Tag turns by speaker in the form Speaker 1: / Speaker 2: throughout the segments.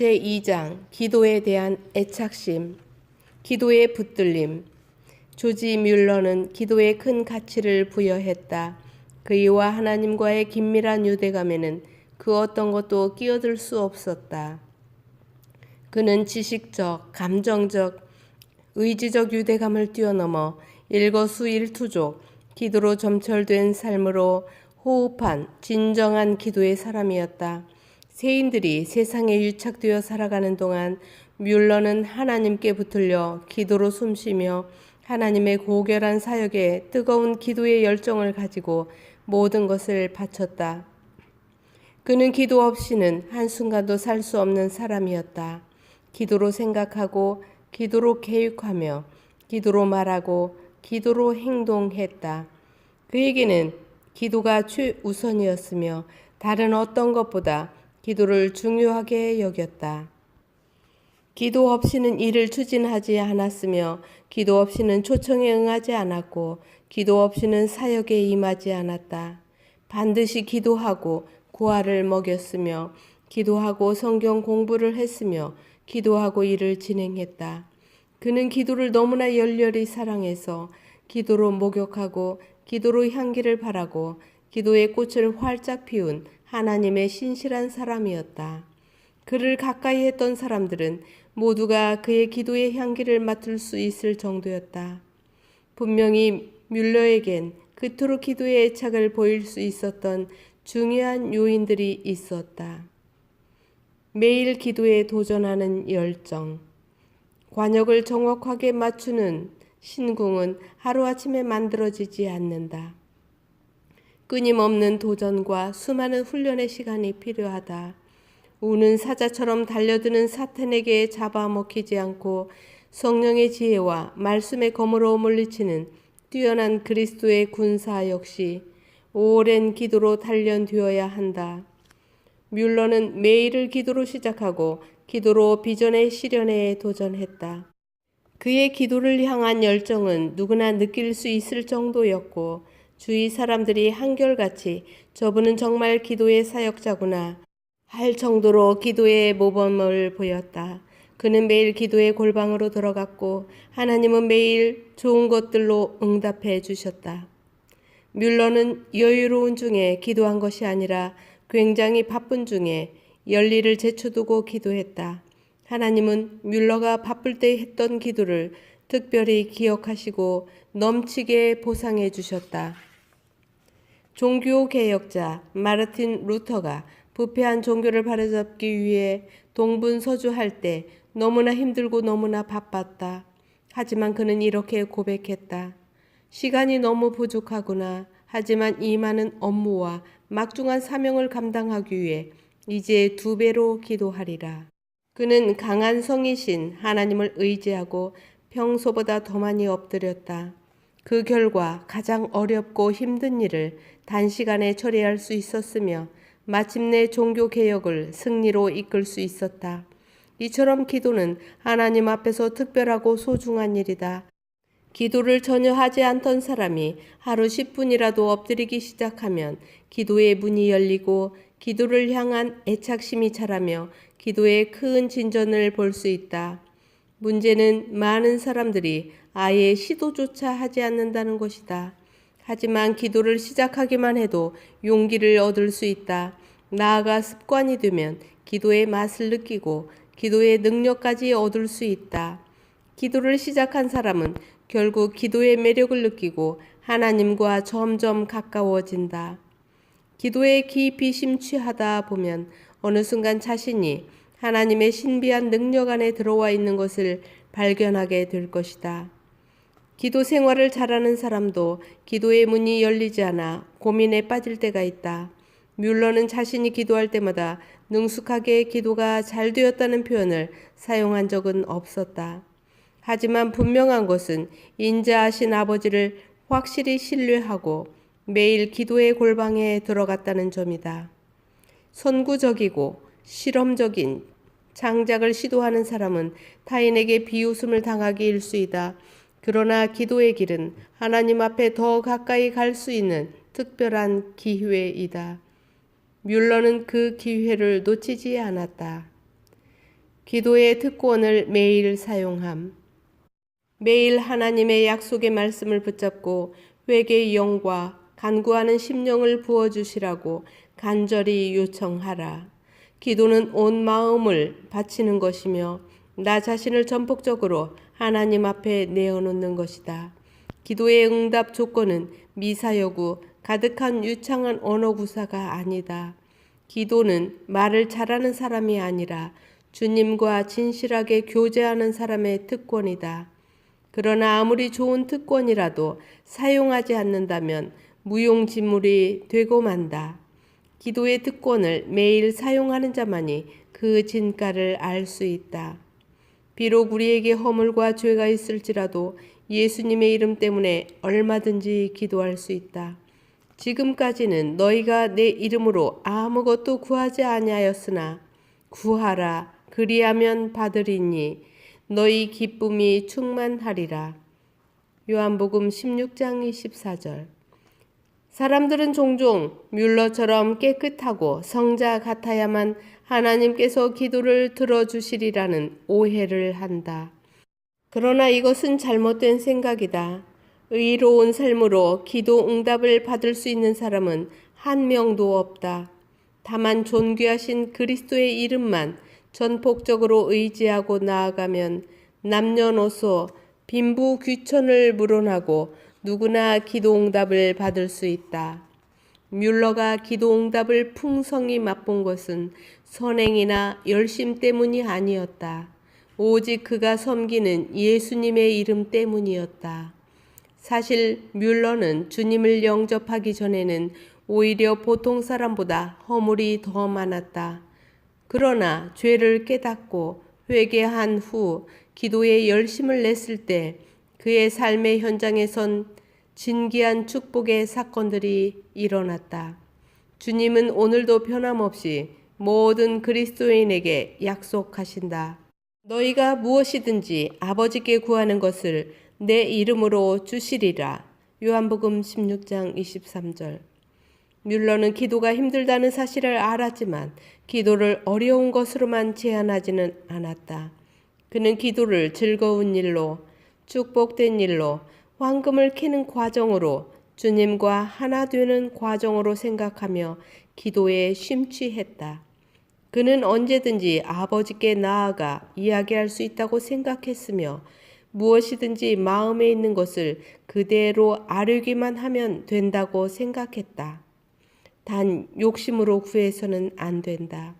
Speaker 1: 제2장 기도에 대한 애착심 기도의 붙들림 조지 뮬러는 기도에 큰 가치를 부여했다. 그이와 하나님과의 긴밀한 유대감에는 그 어떤 것도 끼어들 수 없었다. 그는 지식적, 감정적, 의지적 유대감을 뛰어넘어 일거수일투족, 기도로 점철된 삶으로 호흡한 진정한 기도의 사람이었다. 세인들이 세상에 유착되어 살아가는 동안 뮬러는 하나님께 붙들려 기도로 숨쉬며 하나님의 고결한 사역에 뜨거운 기도의 열정을 가지고 모든 것을 바쳤다. 그는 기도 없이는 한순간도 살 수 없는 사람이었다. 기도로 생각하고, 기도로 계획하며, 기도로 말하고, 기도로 행동했다. 그에게는 기도가 최우선이었으며 다른 어떤 것보다 기도를 중요하게 여겼다. 기도 없이는 일을 추진하지 않았으며 기도 없이는 초청에 응하지 않았고 기도 없이는 사역에 임하지 않았다. 반드시 기도하고 고아를 먹였으며 기도하고 성경 공부를 했으며 기도하고 일을 진행했다. 그는 기도를 너무나 열렬히 사랑해서 기도로 목욕하고 기도로 향기를 바라고 기도의 꽃을 활짝 피운 하나님의 신실한 사람이었다. 그를 가까이 했던 사람들은 모두가 그의 기도의 향기를 맡을 수 있을 정도였다. 분명히 뮬러에겐 그토록 기도의 애착을 보일 수 있었던 중요한 요인들이 있었다. 매일 기도에 도전하는 열정, 관역을 정확하게 맞추는 신궁은 하루아침에 만들어지지 않는다. 끊임없는 도전과 수많은 훈련의 시간이 필요하다. 우는 사자처럼 달려드는 사탄에게 잡아먹히지 않고 성령의 지혜와 말씀의 검으로 물리치는 뛰어난 그리스도의 군사 역시 오랜 기도로 단련되어야 한다. 뮬러는 매일을 기도로 시작하고 기도로 비전의 실현에 도전했다. 그의 기도를 향한 열정은 누구나 느낄 수 있을 정도였고 주위 사람들이 한결같이 저분은 정말 기도의 사역자구나 할 정도로 기도의 모범을 보였다. 그는 매일 기도의 골방으로 들어갔고 하나님은 매일 좋은 것들로 응답해 주셨다. 뮬러는 여유로운 중에 기도한 것이 아니라 굉장히 바쁜 중에 열리를 제쳐두고 기도했다. 하나님은 뮬러가 바쁠 때 했던 기도를 특별히 기억하시고 넘치게 보상해 주셨다. 종교 개혁자 마르틴 루터가 부패한 종교를 바로잡기 위해 동분서주할 때 너무나 힘들고 너무나 바빴다. 하지만 그는 이렇게 고백했다. 시간이 너무 부족하구나. 하지만 이 많은 업무와 막중한 사명을 감당하기 위해 이제 두 배로 기도하리라. 그는 강한 성이신 하나님을 의지하고 평소보다 더 많이 엎드렸다. 그 결과 가장 어렵고 힘든 일을 단시간에 처리할 수 있었으며 마침내 종교 개혁을 승리로 이끌 수 있었다. 이처럼 기도는 하나님 앞에서 특별하고 소중한 일이다. 기도를 전혀 하지 않던 사람이 하루 10분이라도 엎드리기 시작하면 기도의 문이 열리고 기도를 향한 애착심이 자라며 기도의 큰 진전을 볼 수 있다. 문제는 많은 사람들이 아예 시도조차 하지 않는다는 것이다. 하지만 기도를 시작하기만 해도 용기를 얻을 수 있다. 나아가 습관이 되면 기도의 맛을 느끼고 기도의 능력까지 얻을 수 있다. 기도를 시작한 사람은 결국 기도의 매력을 느끼고 하나님과 점점 가까워진다. 기도에 깊이 심취하다 보면 어느 순간 자신이 하나님의 신비한 능력 안에 들어와 있는 것을 발견하게 될 것이다. 기도 생활을 잘하는 사람도 기도의 문이 열리지 않아 고민에 빠질 때가 있다. 뮬러는 자신이 기도할 때마다 능숙하게 기도가 잘 되었다는 표현을 사용한 적은 없었다. 하지만 분명한 것은 인자하신 아버지를 확실히 신뢰하고 매일 기도의 골방에 들어갔다는 점이다. 선구적이고 실험적인 장작을 시도하는 사람은 타인에게 비웃음을 당하기 일수이다. 그러나 기도의 길은 하나님 앞에 더 가까이 갈 수 있는 특별한 기회이다. 뮬러는 그 기회를 놓치지 않았다. 기도의 특권을 매일 사용함. 매일 하나님의 약속의 말씀을 붙잡고 회개의 영과 간구하는 심령을 부어주시라고 간절히 요청하라. 기도는 온 마음을 바치는 것이며 나 자신을 전폭적으로 하나님 앞에 내어놓는 것이다. 기도의 응답 조건은 미사여구 가득한 유창한 언어 구사가 아니다. 기도는 말을 잘하는 사람이 아니라 주님과 진실하게 교제하는 사람의 특권이다. 그러나 아무리 좋은 특권이라도 사용하지 않는다면 무용지물이 되고 만다. 기도의 특권을 매일 사용하는 자만이 그 진가를 알 수 있다. 비록 우리에게 허물과 죄가 있을지라도 예수님의 이름 때문에 얼마든지 기도할 수 있다. 지금까지는 너희가 내 이름으로 아무것도 구하지 아니하였으나 구하라 그리하면 받으리니 너희 기쁨이 충만하리라. 요한복음 16장 24절. 사람들은 종종 뮬러처럼 깨끗하고 성자 같아야만 하나님께서 기도를 들어주시리라는 오해를 한다. 그러나 이것은 잘못된 생각이다. 의로운 삶으로 기도 응답을 받을 수 있는 사람은 한 명도 없다. 다만 존귀하신 그리스도의 이름만 전폭적으로 의지하고 나아가면 남녀노소 빈부 귀천을 물어나고 누구나 기도 응답을 받을 수 있다. 뮬러가 기도 응답을 풍성히 맛본 것은 선행이나 열심 때문이 아니었다. 오직 그가 섬기는 예수님의 이름 때문이었다. 사실 뮬러는 주님을 영접하기 전에는 오히려 보통 사람보다 허물이 더 많았다. 그러나 죄를 깨닫고 회개한 후 기도에 열심을 냈을 때 그의 삶의 현장에선 진기한 축복의 사건들이 일어났다. 주님은 오늘도 변함없이 모든 그리스도인에게 약속하신다. 너희가 무엇이든지 아버지께 구하는 것을 내 이름으로 주시리라. 요한복음 16장 23절. 뮬러는 기도가 힘들다는 사실을 알았지만 기도를 어려운 것으로만 제한하지는 않았다. 그는 기도를 즐거운 일로, 축복된 일로, 황금을 캐는 과정으로 주님과 하나 되는 과정으로 생각하며 기도에 심취했다. 그는 언제든지 아버지께 나아가 이야기할 수 있다고 생각했으며 무엇이든지 마음에 있는 것을 그대로 아뢰기만 하면 된다고 생각했다. 단 욕심으로 구해서는 안 된다.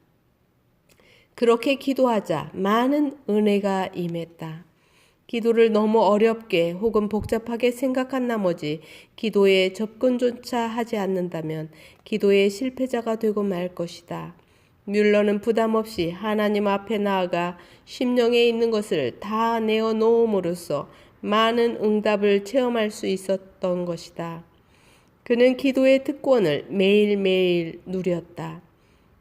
Speaker 1: 그렇게 기도하자 많은 은혜가 임했다. 기도를 너무 어렵게 혹은 복잡하게 생각한 나머지 기도에 접근조차 하지 않는다면 기도의 실패자가 되고 말 것이다. 뮬러는 부담 없이 하나님 앞에 나아가 심령에 있는 것을 다 내어 놓음으로써 많은 응답을 체험할 수 있었던 것이다. 그는 기도의 특권을 매일매일 누렸다.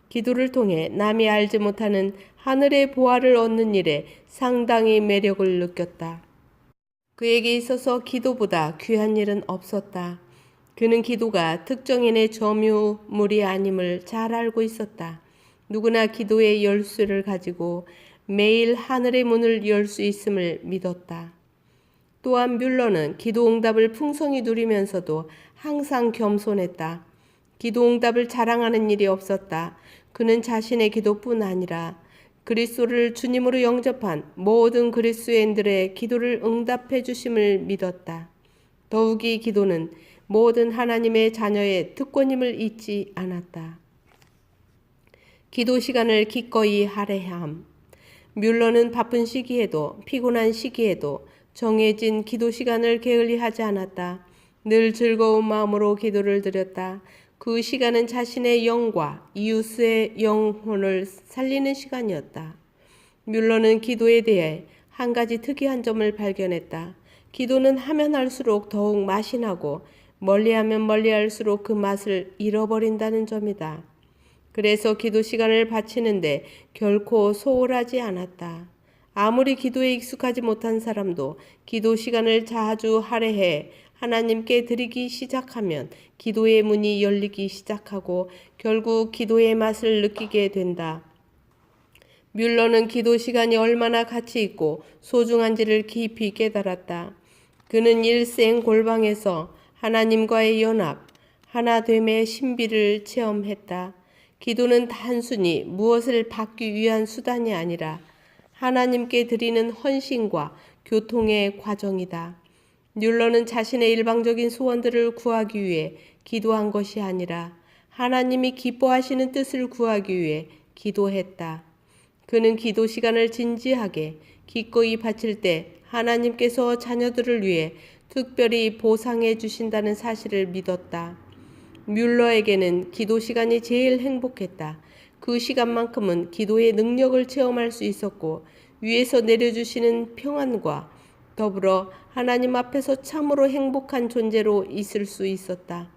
Speaker 1: 기도를 통해 남이 알지 못하는 하늘의 보화를 얻는 일에 상당히 매력을 느꼈다. 그에게 있어서 기도보다 귀한 일은 없었다. 그는 기도가 특정인의 점유물이 아님을 잘 알고 있었다. 누구나 기도의 열쇠를 가지고 매일 하늘의 문을 열 수 있음을 믿었다. 또한 뮬러는 기도 응답을 풍성히 누리면서도 항상 겸손했다. 기도 응답을 자랑하는 일이 없었다. 그는 자신의 기도뿐 아니라 그리스도를 주님으로 영접한 모든 그리스도인들의 기도를 응답해 주심을 믿었다. 더욱이 기도는 모든 하나님의 자녀의 특권임을 잊지 않았다. 기도 시간을 기꺼이 할애함. 뮬러는 바쁜 시기에도 피곤한 시기에도 정해진 기도 시간을 게을리하지 않았다. 늘 즐거운 마음으로 기도를 드렸다. 그 시간은 자신의 영과 이웃의 영혼을 살리는 시간이었다. 뮬러는 기도에 대해 한 가지 특이한 점을 발견했다. 기도는 하면 할수록 더욱 맛이 나고 멀리하면 멀리할수록 그 맛을 잃어버린다는 점이다. 그래서 기도 시간을 바치는데 결코 소홀하지 않았다. 아무리 기도에 익숙하지 못한 사람도 기도 시간을 자주 할애해 하나님께 드리기 시작하면 기도의 문이 열리기 시작하고 결국 기도의 맛을 느끼게 된다. 뮬러는 기도 시간이 얼마나 가치 있고 소중한지를 깊이 깨달았다. 그는 일생 골방에서 하나님과의 연합, 하나됨의 신비를 체험했다. 기도는 단순히 무엇을 받기 위한 수단이 아니라 하나님께 드리는 헌신과 교통의 과정이다. 뮬러는 자신의 일방적인 소원들을 구하기 위해 기도한 것이 아니라 하나님이 기뻐하시는 뜻을 구하기 위해 기도했다. 그는 기도 시간을 진지하게 기꺼이 바칠 때 하나님께서 자녀들을 위해 특별히 보상해 주신다는 사실을 믿었다. 뮬러에게는 기도 시간이 제일 행복했다. 그 시간만큼은 기도의 능력을 체험할 수 있었고 위에서 내려주시는 평안과 더불어 하나님 앞에서 참으로 행복한 존재로 있을 수 있었다.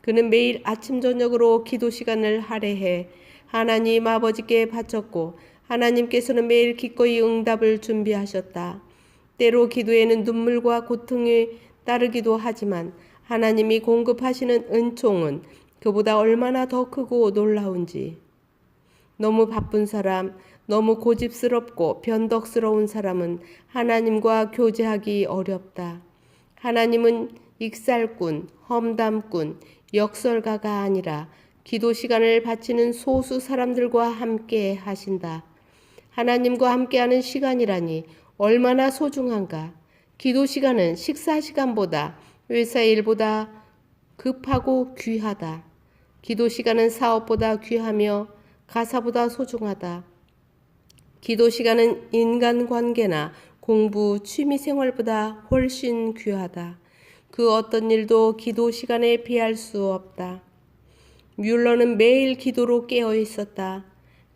Speaker 1: 그는 매일 아침 저녁으로 기도 시간을 할애해 하나님 아버지께 바쳤고 하나님께서는 매일 기꺼이 응답을 준비하셨다. 때로 기도에는 눈물과 고통이 따르기도 하지만 하나님이 공급하시는 은총은 그보다 얼마나 더 크고 놀라운지. 너무 바쁜 사람, 너무 고집스럽고 변덕스러운 사람은 하나님과 교제하기 어렵다. 하나님은 익살꾼, 험담꾼, 역설가가 아니라 기도 시간을 바치는 소수 사람들과 함께 하신다. 하나님과 함께하는 시간이라니 얼마나 소중한가. 기도 시간은 식사 시간보다 회사 일보다 급하고 귀하다. 기도 시간은 사업보다 귀하며 가사보다 소중하다. 기도 시간은 인간 관계나 공부, 취미 생활보다 훨씬 귀하다. 그 어떤 일도 기도 시간에 비할 수 없다. 뮬러는 매일 기도로 깨어 있었다.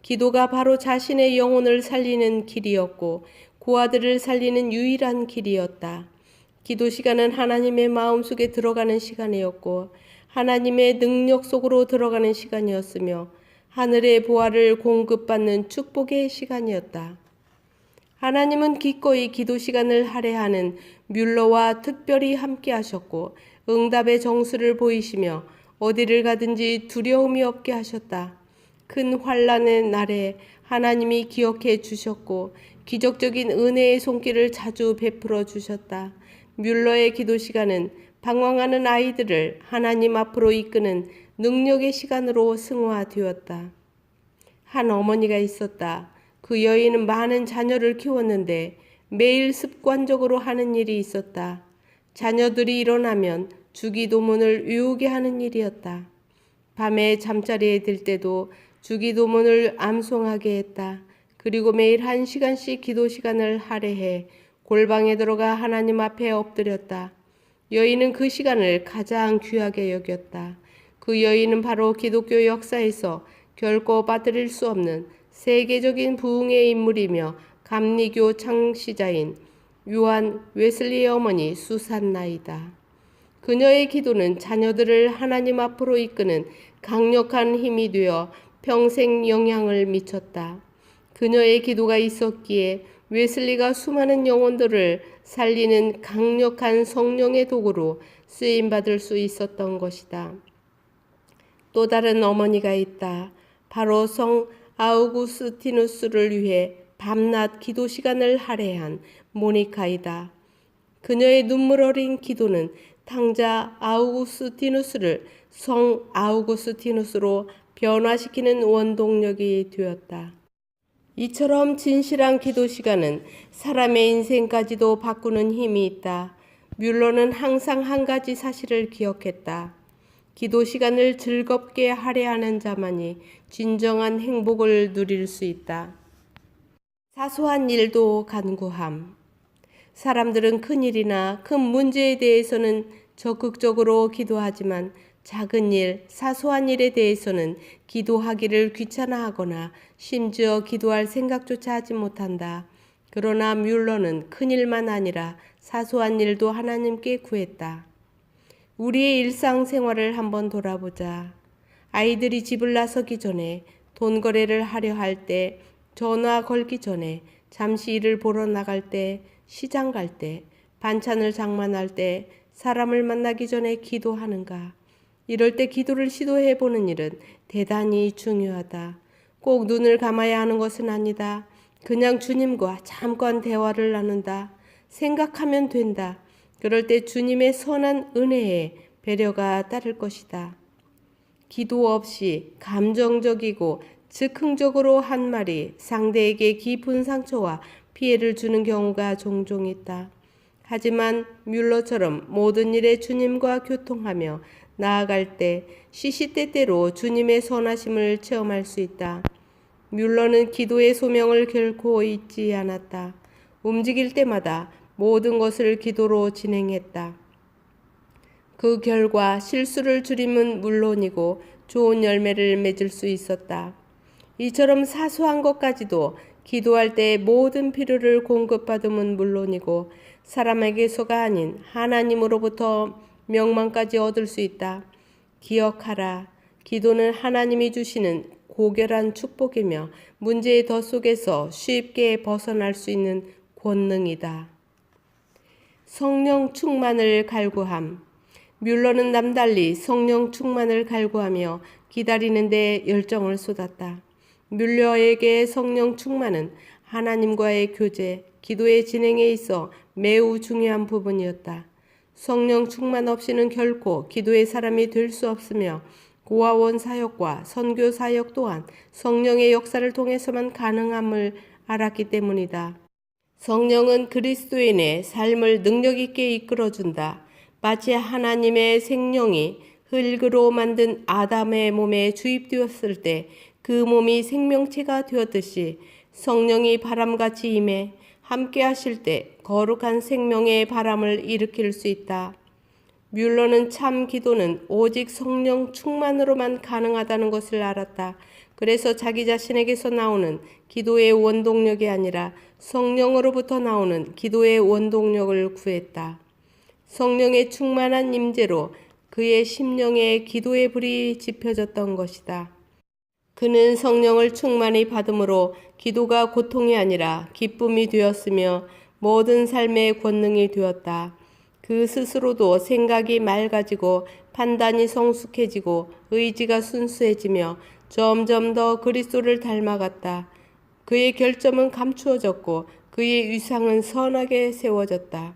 Speaker 1: 기도가 바로 자신의 영혼을 살리는 길이었고 고아들을 살리는 유일한 길이었다. 기도 시간은 하나님의 마음 속에 들어가는 시간이었고 하나님의 능력 속으로 들어가는 시간이었으며 하늘의 보화를 공급받는 축복의 시간이었다. 하나님은 기꺼이 기도 시간을 할애하는 뮬러와 특별히 함께 하셨고 응답의 정수를 보이시며 어디를 가든지 두려움이 없게 하셨다. 큰 환란의 날에 하나님이 기억해 주셨고 기적적인 은혜의 손길을 자주 베풀어 주셨다. 뮬러의 기도 시간은 방황하는 아이들을 하나님 앞으로 이끄는 능력의 시간으로 승화되었다. 한 어머니가 있었다. 그 여인은 많은 자녀를 키웠는데 매일 습관적으로 하는 일이 있었다. 자녀들이 일어나면 주기도문을 외우게 하는 일이었다. 밤에 잠자리에 들 때도 주기도문을 암송하게 했다. 그리고 매일 한 시간씩 기도 시간을 할애해 골방에 들어가 하나님 앞에 엎드렸다. 여인은 그 시간을 가장 귀하게 여겼다. 그 여인은 바로 기독교 역사에서 결코 빠뜨릴 수 없는 세계적인 부흥의 인물이며 감리교 창시자인 요한 웨슬리의 어머니 수산나이다. 그녀의 기도는 자녀들을 하나님 앞으로 이끄는 강력한 힘이 되어 평생 영향을 미쳤다. 그녀의 기도가 있었기에 웨슬리가 수많은 영혼들을 살리는 강력한 성령의 도구로 쓰임받을 수 있었던 것이다. 또 다른 어머니가 있다. 바로 성 아우구스티누스를 위해 밤낮 기도 시간을 할애한 모니카이다. 그녀의 눈물 어린 기도는 탕자 아우구스티누스를 성 아우구스티누스로 변화시키는 원동력이 되었다. 이처럼 진실한 기도 시간은 사람의 인생까지도 바꾸는 힘이 있다. 뮬러는 항상 한 가지 사실을 기억했다. 기도 시간을 즐겁게 할애하는 자만이 진정한 행복을 누릴 수 있다. 사소한 일도 간구함. 사람들은 큰 일이나 큰 문제에 대해서는 적극적으로 기도하지만 작은 일, 사소한 일에 대해서는 기도하기를 귀찮아하거나 심지어 기도할 생각조차 하지 못한다. 그러나 뮬러는 큰 일만 아니라 사소한 일도 하나님께 구했다. 우리의 일상생활을 한번 돌아보자. 아이들이 집을 나서기 전에 돈 거래를 하려 할 때, 전화 걸기 전에, 잠시 일을 보러 나갈 때, 시장 갈 때, 반찬을 장만할 때, 사람을 만나기 전에 기도하는가? 이럴 때 기도를 시도해 보는 일은 대단히 중요하다. 꼭 눈을 감아야 하는 것은 아니다. 그냥 주님과 잠깐 대화를 나눈다. 생각하면 된다. 그럴 때 주님의 선한 은혜에 배려가 따를 것이다. 기도 없이 감정적이고 즉흥적으로 한 말이 상대에게 깊은 상처와 피해를 주는 경우가 종종 있다. 하지만 뮬러처럼 모든 일에 주님과 교통하며 나아갈 때 시시때때로 주님의 선하심을 체험할 수 있다. 뮬러는 기도의 소명을 결코 잊지 않았다. 움직일 때마다 모든 것을 기도로 진행했다. 그 결과 실수를 줄임은 물론이고 좋은 열매를 맺을 수 있었다. 이처럼 사소한 것까지도 기도할 때 모든 필요를 공급받음은 물론이고 사람에게서가 아닌 하나님으로부터 명망까지 얻을 수 있다. 기억하라. 기도는 하나님이 주시는 고결한 축복이며 문제의 더 속에서 쉽게 벗어날 수 있는 권능이다. 성령 충만을 갈구함. 뮬러는 남달리 성령 충만을 갈구하며 기다리는데 열정을 쏟았다. 뮬러에게 성령 충만은 하나님과의 교제, 기도의 진행에 있어 매우 중요한 부분이었다. 성령 충만 없이는 결코 기도의 사람이 될 수 없으며 고아원 사역과 선교 사역 또한 성령의 역사를 통해서만 가능함을 알았기 때문이다. 성령은 그리스도인의 삶을 능력 있게 이끌어준다. 마치 하나님의 생명이 흙으로 만든 아담의 몸에 주입되었을 때 그 몸이 생명체가 되었듯이 성령이 바람같이 임해 함께 하실 때 거룩한 생명의 바람을 일으킬 수 있다. 뮬러는 참 기도는 오직 성령 충만으로만 가능하다는 것을 알았다. 그래서 자기 자신에게서 나오는 기도의 원동력이 아니라 성령으로부터 나오는 기도의 원동력을 구했다. 성령의 충만한 임재로 그의 심령에 기도의 불이 지펴졌던 것이다. 그는 성령을 충만히 받음으로 기도가 고통이 아니라 기쁨이 되었으며 모든 삶의 권능이 되었다. 그 스스로도 생각이 맑아지고 판단이 성숙해지고 의지가 순수해지며 점점 더 그리스도를 닮아갔다. 그의 결점은 감추어졌고 그의 위상은 선하게 세워졌다.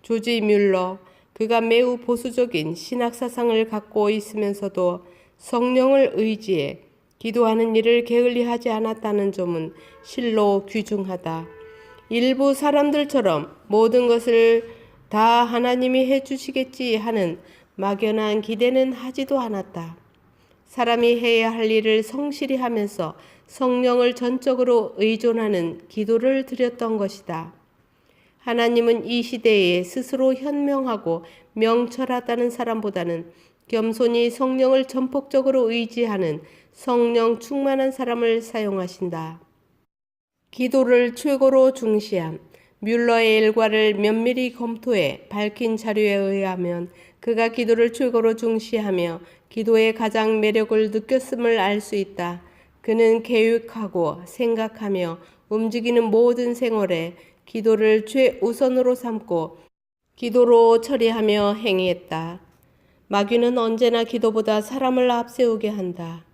Speaker 1: 조지 뮬러, 그가 매우 보수적인 신학 사상을 갖고 있으면서도 성령을 의지해 기도하는 일을 게을리하지 않았다는 점은 실로 귀중하다. 일부 사람들처럼 모든 것을 다 하나님이 해주시겠지 하는 막연한 기대는 하지도 않았다. 사람이 해야 할 일을 성실히 하면서 성령을 전적으로 의존하는 기도를 드렸던 것이다. 하나님은 이 시대에 스스로 현명하고 명철하다는 사람보다는 겸손히 성령을 전폭적으로 의지하는 성령 충만한 사람을 사용하신다. 기도를 최고로 중시함. 뮬러의 일과를 면밀히 검토해 밝힌 자료에 의하면 그가 기도를 최고로 중시하며 기도의 가장 매력을 느꼈음을 알 수 있다. 그는 계획하고 생각하며 움직이는 모든 생활에 기도를 최우선으로 삼고 기도로 처리하며 행위했다. 마귀는 언제나 기도보다 사람을 앞세우게 한다.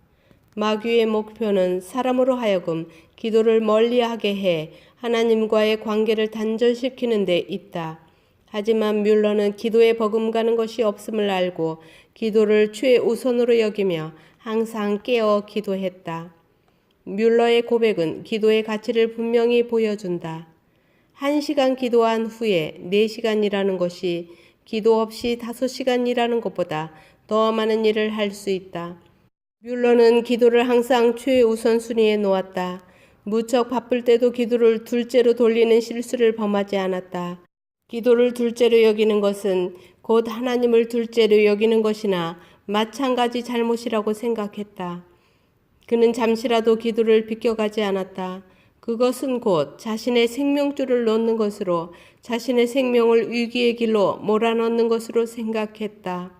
Speaker 1: 마귀의 목표는 사람으로 하여금 기도를 멀리하게 해 하나님과의 관계를 단절시키는 데 있다. 하지만 뮬러는 기도에 버금가는 것이 없음을 알고 기도를 최우선으로 여기며 항상 깨어 기도했다. 뮬러의 고백은 기도의 가치를 분명히 보여준다. 한 시간 기도한 후에 네 시간이라는 것이 기도 없이 다섯 시간이라는 것보다 더 많은 일을 할 수 있다. 뮬러는 기도를 항상 최우선순위에 놓았다. 무척 바쁠 때도 기도를 둘째로 돌리는 실수를 범하지 않았다. 기도를 둘째로 여기는 것은 곧 하나님을 둘째로 여기는 것이나 마찬가지 잘못이라고 생각했다. 그는 잠시라도 기도를 비껴가지 않았다. 그것은 곧 자신의 생명줄을 놓는 것으로 자신의 생명을 위기의 길로 몰아넣는 것으로 생각했다.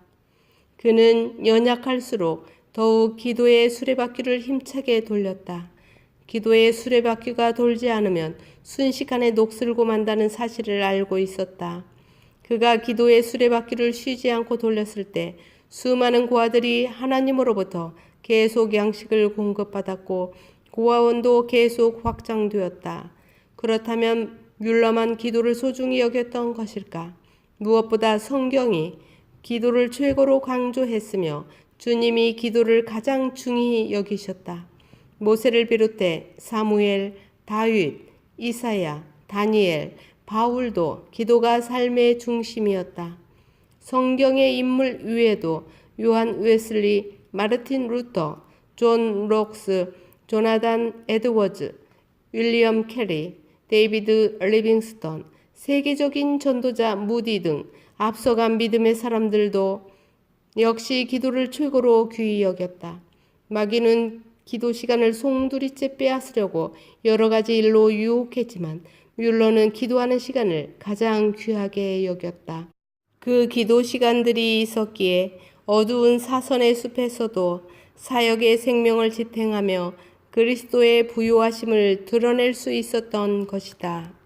Speaker 1: 그는 연약할수록 더욱 기도의 수레바퀴를 힘차게 돌렸다. 기도의 수레바퀴가 돌지 않으면 순식간에 녹슬고 만다는 사실을 알고 있었다. 그가 기도의 수레바퀴를 쉬지 않고 돌렸을 때 수많은 고아들이 하나님으로부터 계속 양식을 공급받았고 고아원도 계속 확장되었다. 그렇다면 뮬러만 기도를 소중히 여겼던 것일까? 무엇보다 성경이 기도를 최고로 강조했으며 주님이 기도를 가장 중히 여기셨다. 모세를 비롯해 사무엘, 다윗, 이사야, 다니엘, 바울도 기도가 삶의 중심이었다. 성경의 인물 외에도 요한 웨슬리, 마르틴 루터, 존 록스, 조나단 에드워즈, 윌리엄 캐리, 데이비드 리빙스턴, 세계적인 전도자 무디 등 앞서간 믿음의 사람들도 역시 기도를 최고로 귀히 여겼다. 마귀는 기도 시간을 송두리째 빼앗으려고 여러 가지 일로 유혹했지만 뮬러는 기도하는 시간을 가장 귀하게 여겼다. 그 기도 시간들이 있었기에 어두운 사선의 숲에서도 사역의 생명을 지탱하며 그리스도의 부요하심을 드러낼 수 있었던 것이다.